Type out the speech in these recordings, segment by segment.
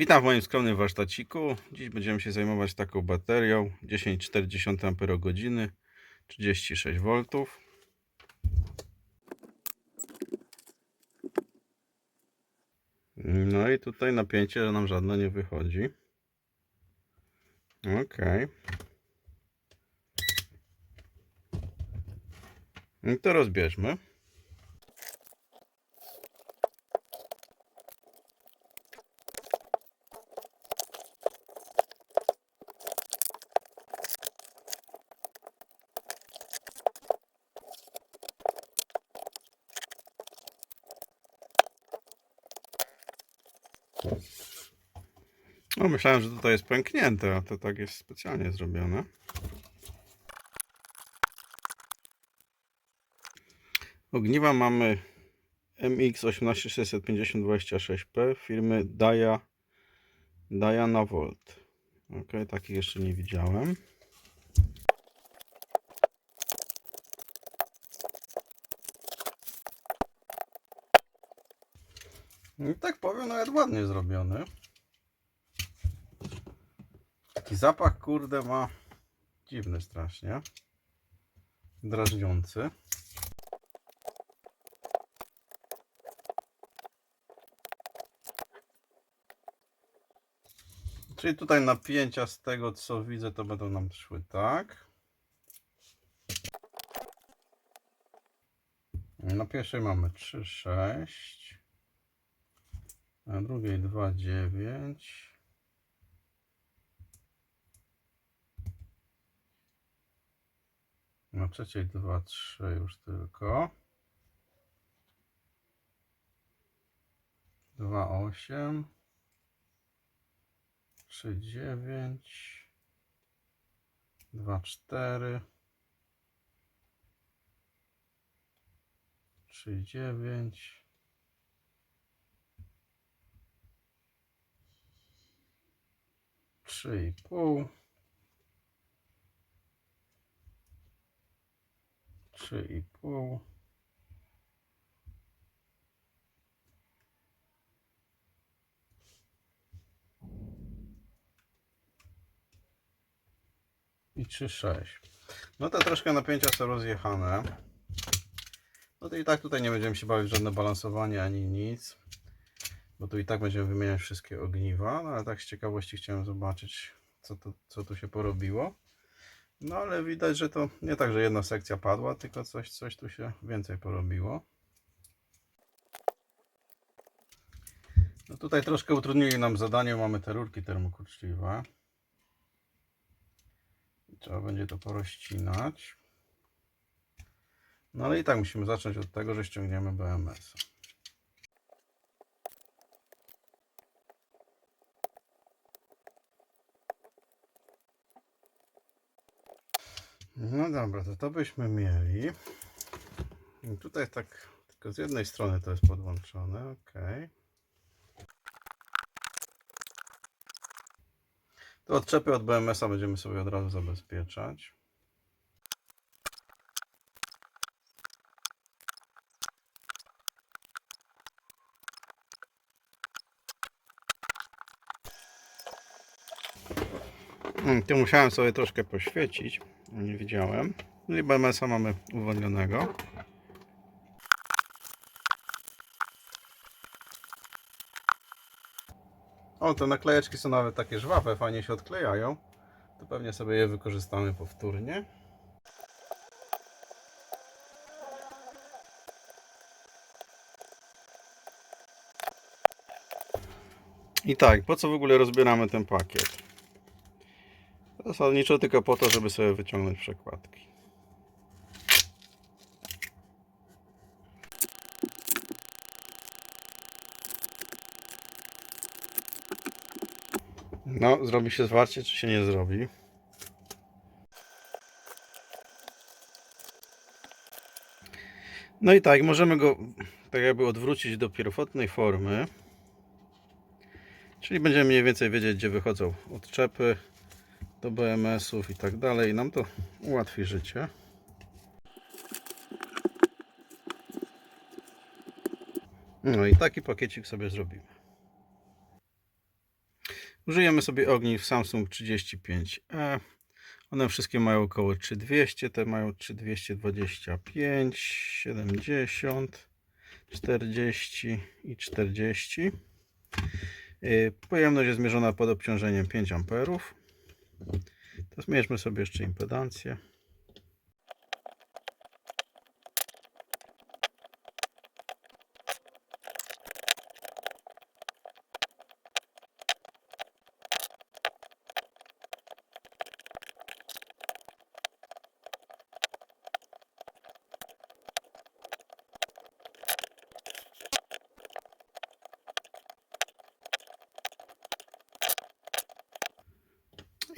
Witam w moim skromnym warsztaciku. Dziś będziemy się zajmować taką baterią 10,4 Ah 36 V. No i tutaj napięcie nam żadne nie wychodzi. Ok. I to rozbierzmy. No, myślałem, że tutaj jest pęknięte, a to tak jest specjalnie zrobione. Ogniwa mamy MX18650-26P firmy Daja, Diana Volt. Ok, takich jeszcze nie widziałem. I tak powiem, nawet ładnie zrobiony. Taki zapach, kurde, ma dziwny strasznie. Drażniący. Czyli tutaj napięcia z tego co widzę to będą nam szły tak. Na pierwszej mamy 3,6. Na drugiej 2,9. Na trzeciej 2,3 już tylko. 2,8. 3, 9, 2, 4, 3, 9, 3 3 i pół, i 3,6. No to troszkę napięcia są rozjechane. No to i tak tutaj nie będziemy się bawić żadne balansowanie ani nic. Bo tu i tak będziemy wymieniać wszystkie ogniwa. No ale tak z ciekawości chciałem zobaczyć, co tu, co tu się porobiło. No ale widać, że to nie tak, że jedna sekcja padła, tylko coś, coś tu się więcej porobiło. No tutaj troszkę utrudnili nam zadanie. Mamy te rurki termokurczliwe. Trzeba będzie to porozcinać. No ale i tak musimy zacząć od tego, że ściągniemy BMS. No dobra, to to byśmy mieli. I tutaj tak tylko z jednej strony to jest podłączone, ok. To odczepy od BMS-a będziemy sobie od razu zabezpieczać. Tu musiałem sobie troszkę poświecić, nie widziałem. No i BMS-a mamy uwolnionego. O, te naklejeczki są nawet takie żwawe, fajnie się odklejają. To pewnie sobie je wykorzystamy powtórnie. I tak, po co w ogóle rozbieramy ten pakiet? Zasadniczo tylko po to, żeby sobie wyciągnąć przekładki. No, zrobi się zwarcie, czy się nie zrobi. No i tak, możemy go tak jakby odwrócić do pierwotnej formy. Czyli będziemy mniej więcej wiedzieć, gdzie wychodzą odczepy do BMS-ów i tak dalej. Nam to ułatwi życie. No i taki pakiecik sobie zrobimy. Użyjemy sobie ogniw Samsung 35E. One wszystkie mają około 3200, te mają 3225, 70, 40 i 40. Yy, Pojemność jest zmierzona pod obciążeniem 5 A. To zmierzmy sobie jeszcze impedancję.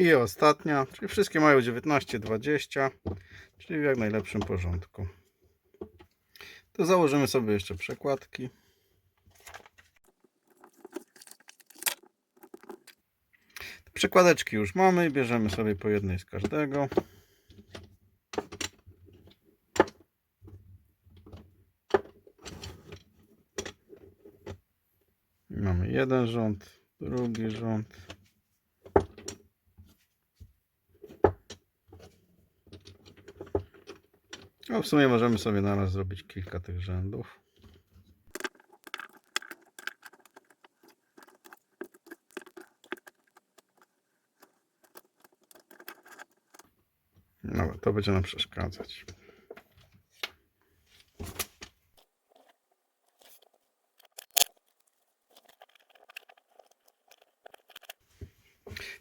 I ostatnia, czyli wszystkie mają 19-20, czyli w jak najlepszym porządku. To założymy sobie jeszcze przekładki. Przekładeczki już mamy, bierzemy sobie po jednej z każdego. Mamy jeden rząd, drugi rząd. W sumie możemy sobie naraz zrobić kilka tych rzędów. No, to będzie nam przeszkadzać.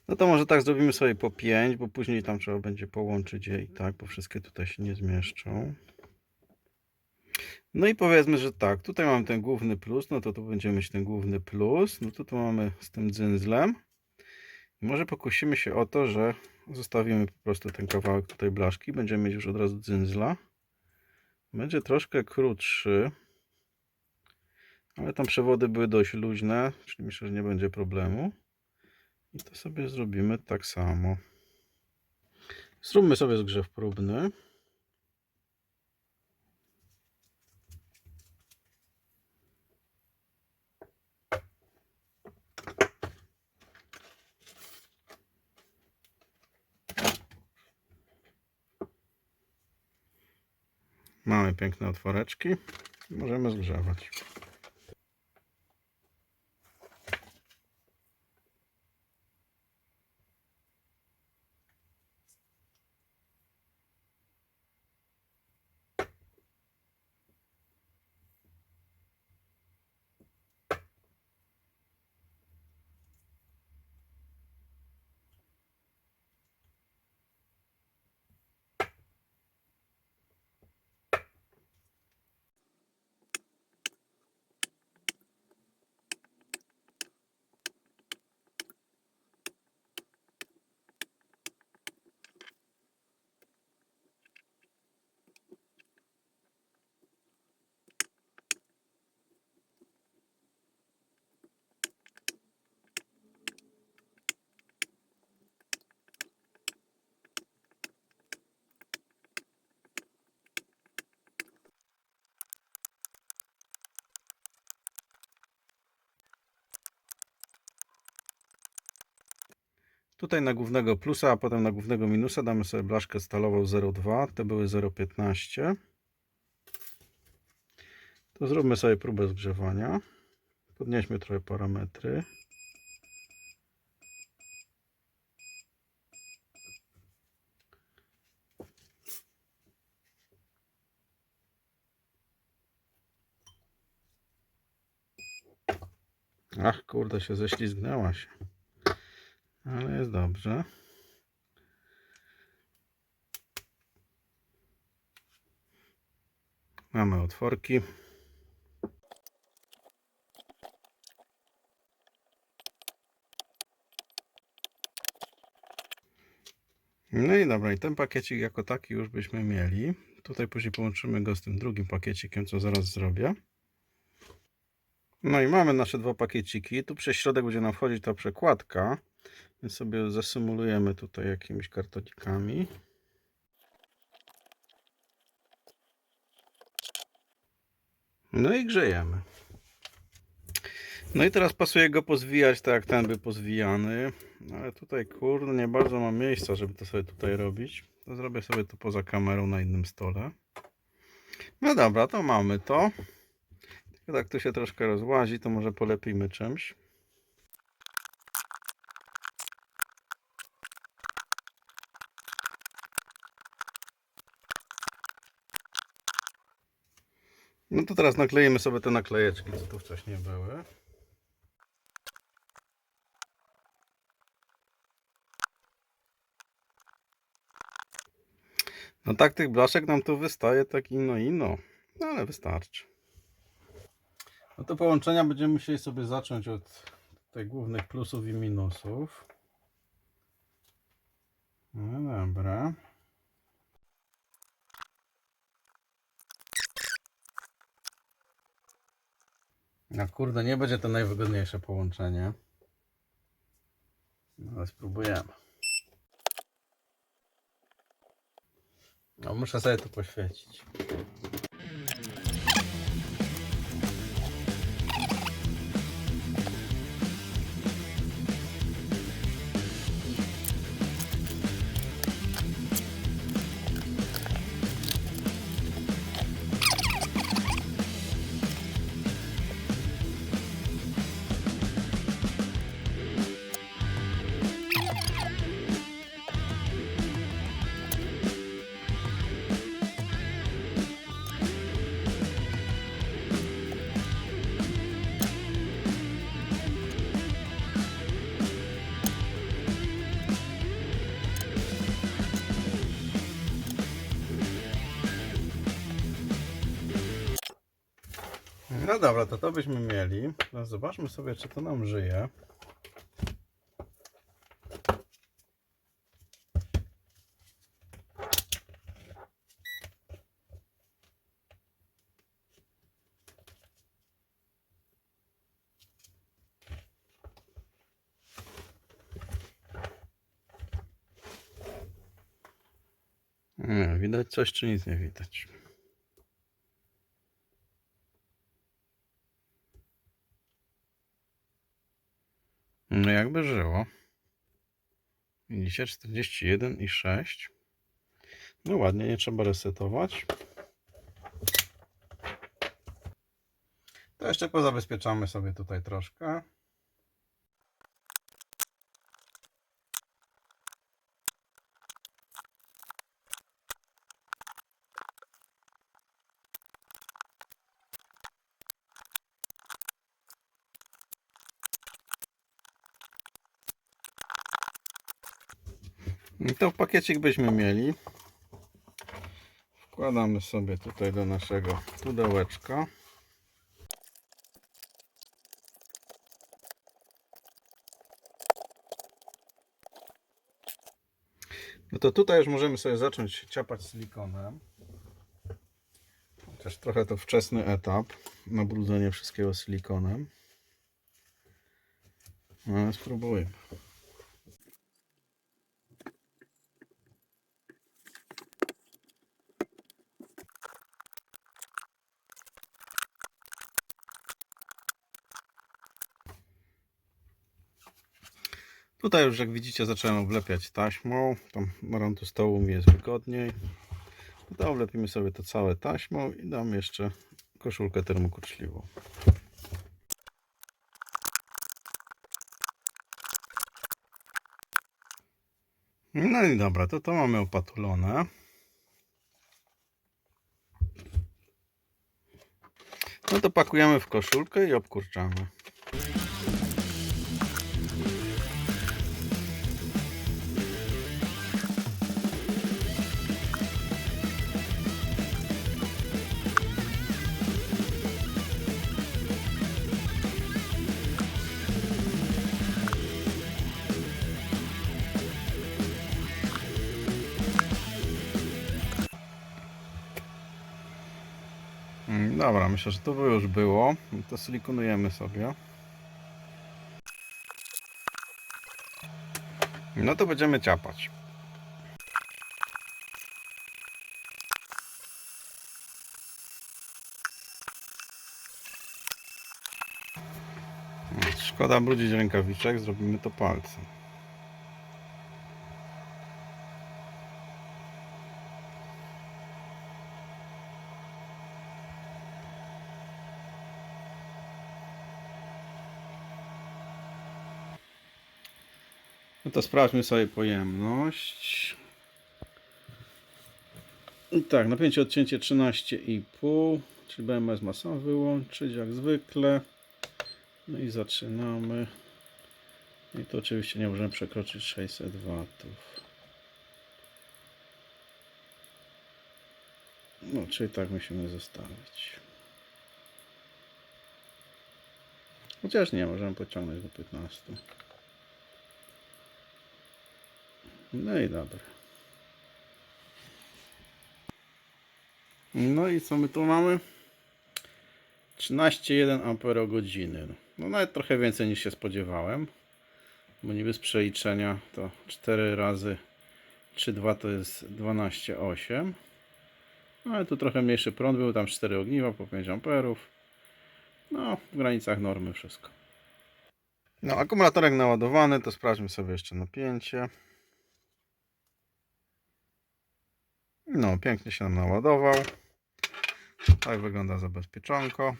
No to może tak zrobimy sobie po 5, bo później tam trzeba będzie połączyć je i tak, bo wszystkie tutaj się nie zmieszczą. No i powiedzmy, że tak, tutaj mamy ten główny plus, no to tu będziemy mieć ten główny plus, no to tu mamy z tym dzyndzlem. Może pokusimy się o to, że zostawimy po prostu ten kawałek tutaj blaszki, będziemy mieć już od razu dzyndzla. Będzie troszkę krótszy, ale tam przewody były dość luźne, czyli myślę, że nie będzie problemu. I to sobie zrobimy tak samo. Zróbmy sobie zgrzew próbny. Mamy piękne otworeczki. Możemy zgrzewać. Tutaj na głównego plusa, a potem na głównego minusa damy sobie blaszkę stalową 0,2. Te były 0,15. To zróbmy sobie próbę zgrzewania. Podnieśmy trochę parametry. Ach, kurde, się ześlizgnęła się. Ale jest dobrze. Mamy otworki. No i dobra, i ten pakiecik jako taki już byśmy mieli. Tutaj później połączymy go z tym drugim pakiecikiem, co zaraz zrobię. No i mamy nasze dwa pakieciki. Tu przez środek będzie nam wchodzić ta przekładka. Więc sobie zasymulujemy tutaj jakimiś kartonikami. No i grzejemy. No i teraz pasuje go pozwijać tak jak ten był pozwijany. No ale tutaj kurde nie bardzo mam miejsca, żeby to sobie tutaj robić. To zrobię sobie to poza kamerą na innym stole. No dobra, to mamy to. Tak tu się troszkę rozłazi, to może polepimy czymś. No to teraz nakleimy sobie te naklejeczki, co tu wcześniej były. No tak tych blaszek nam tu wystaje tak ino ino, no ale wystarczy. No to połączenia będziemy musieli sobie zacząć od tych głównych plusów i minusów. No dobra. No kurde, nie będzie to najwygodniejsze połączenie. No ale spróbujemy. No muszę sobie to poświecić. No dobra, to to byśmy mieli. Teraz zobaczmy sobie, czy to nam żyje. Widać coś, czy nic nie widać. No jakby żyło. Widzicie, 41 i 6. No ładnie, nie trzeba resetować. To jeszcze pozabezpieczamy sobie tutaj troszkę. I to pakiecik byśmy mieli. Wkładamy sobie tutaj do naszego pudełeczka. No to tutaj już możemy sobie zacząć ciapać silikonem. Chociaż trochę to wczesny etap na brudzenie wszystkiego silikonem. No spróbujmy. Tutaj już jak widzicie zacząłem oblepiać taśmą. Tam do stołu mi jest wygodniej. No To oblepimy sobie to całe taśmą i dam jeszcze koszulkę termokurczliwą. No i dobra, to to mamy opatulone. No to pakujemy w koszulkę i obkurczamy. Dobra, myślę, że to już było. To silikonujemy sobie. No to będziemy ciapać. Szkoda brudzić rękawiczek, zrobimy to palcem. No to sprawdźmy sobie pojemność. I tak, napięcie odcięcie 13,5, czyli BMS ma sam wyłączyć jak zwykle. No i zaczynamy. I to oczywiście nie możemy przekroczyć 600 watów. No, czyli tak musimy zostawić. Chociaż nie, możemy pociągnąć do 15. No i dobra. No i co my tu mamy? 13,1 ampere No nawet trochę więcej niż się spodziewałem. Bo niby z przeliczenia to 4 razy 3,2 to jest 12,8. No ale tu trochę mniejszy prąd był, tam 4 ogniwa po 5 amperów. No, w granicach normy wszystko. No, akumulatorek naładowany, to sprawdźmy sobie jeszcze napięcie. No, pięknie się nam naładował. Tak wygląda zabezpieczonko.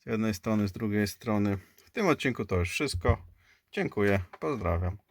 Z jednej strony, z drugiej strony. W tym odcinku to już wszystko. Dziękuję, pozdrawiam.